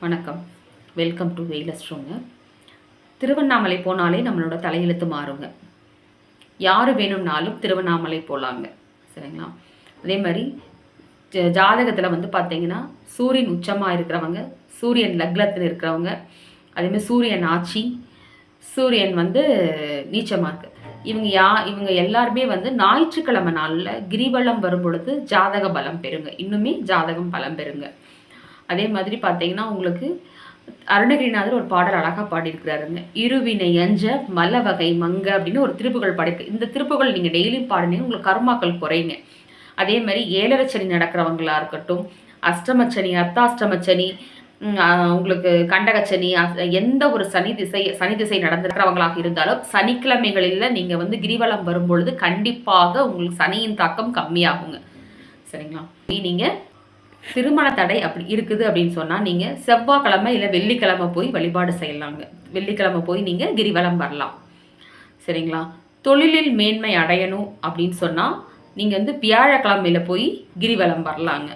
வணக்கம். Welcome to வெயிலஸ்ட்ரோங்க Tiruvannamalai போனாலே நம்மளோட தலையெழுத்து மாறுங்க. யார் வேணும்னாலும் திருவண்ணாமலை போகலாங்க சரிங்களா? அதே மாதிரி ஜ- ஜாதகத்தில் வந்து பார்த்தீங்கன்னா சூரியன் உச்சமாக இருக்கிறவங்க சூரியன் லக்னத்தில் இருக்கிறவங்க அதேமாதிரி சூரியன் ஆட்சி சூரியன் வந்து நீச்சமாக இருக்குது இவங்க யா இவங்க எல்லாருமே வந்து ஞாயிற்றுக்கிழமை நாளில் கிரிவலம் வரும் பொழுது ஜாதக பலம் பெறுங்க. இன்னுமே ஜாதகம் பலம் பெறுங்க. அதே மாதிரி பார்த்தீங்கன்னா உங்களுக்கு அருணகிரிநாதர் ஒரு பாடல் அழகாக பாடியிருக்கிறாருங்க. இருவினை அஞ்ச மலவகை மங்க அப்படின்னு ஒரு திருப்புகள் பாடிருக்கு இந்த திருப்புகள் நீங்கள் டெய்லியும் பாடினீங்க உங்களுக்கு கர்மாக்கள் குறையுங்க. அதே மாதிரி ஏழரைச்சனி நடக்கிறவங்களாக நடக்கிறவங்களா இருக்கட்டும் அஷ்டமச்சனி அர்த்தாஷ்டமச்சனி உங்களுக்கு கண்டகச்சனி எந்த ஒரு சனி திசை சனி திசை நடந்திருக்கிறவங்களாக இருந்தாலும் சனிக்கிழமைகளில் நீங்கள் வந்து கிரிவலம் வரும்பொழுது கண்டிப்பாக உங்களுக்கு சனியின் தாக்கம் கம்மியாகுங்க. சரிங்களா? நீங்கள் திருமண தடை அப்படி இருக்குது அப்படின்னு சொன்னால் நீங்கள் செவ்வாய்க்கிழமை இல்லை வெள்ளிக்கிழமை போய் வழிபாடு செய்யலாங்க. வெள்ளிக்கிழமை போய் நீங்கள் கிரிவலம் வரலாம். சரிங்களா? தொழிலில் மேன்மை அடையணும் அப்படின்னு சொன்னால் நீங்கள் வந்து வியாழக்கிழமையில் போய் கிரிவலம் வரலாங்க.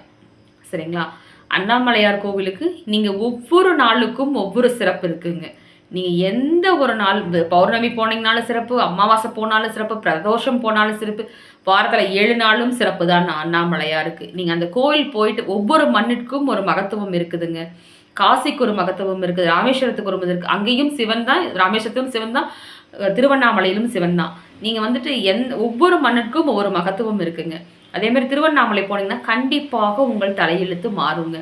சரிங்களா? அண்ணாமலையார் கோவிலுக்கு நீங்கள் ஒவ்வொரு நாளுக்கும் ஒவ்வொரு சிறப்பு இருக்குங்க. நீங்கள் எந்த ஒரு நாள் இந்த பௌர்ணமி போனீங்கனாலும் சிறப்பு அமாவாசை போனாலும் சிறப்பு பிரதோஷம் போனாலும் சிறப்பு வாரத்தில் ஏழு நாளும் சிறப்பு தான் அண்ணாமலையாக இருக்குது நீங்கள் அந்த கோயில் போயிட்டு ஒவ்வொரு மண்ணிற்கும் ஒரு மகத்துவம் இருக்குதுங்க. காசிக்கு ஒரு மகத்துவம் இருக்குது ராமேஸ்வரத்துக்கு ஒரு இருக்குது அங்கேயும் சிவன் தான் ராமேஸ்வரத்திலும் சிவன் தான் திருவண்ணாமலையிலும் சிவன் தான். நீங்கள் வந்துட்டு எந் ஒவ்வொரு மண்ணிற்கும் ஒவ்வொரு மகத்துவம் இருக்குங்க. அதேமாதிரி திருவண்ணாமலை போனீங்கன்னா கண்டிப்பாக உங்கள் தலையெழுத்து மாறுங்க.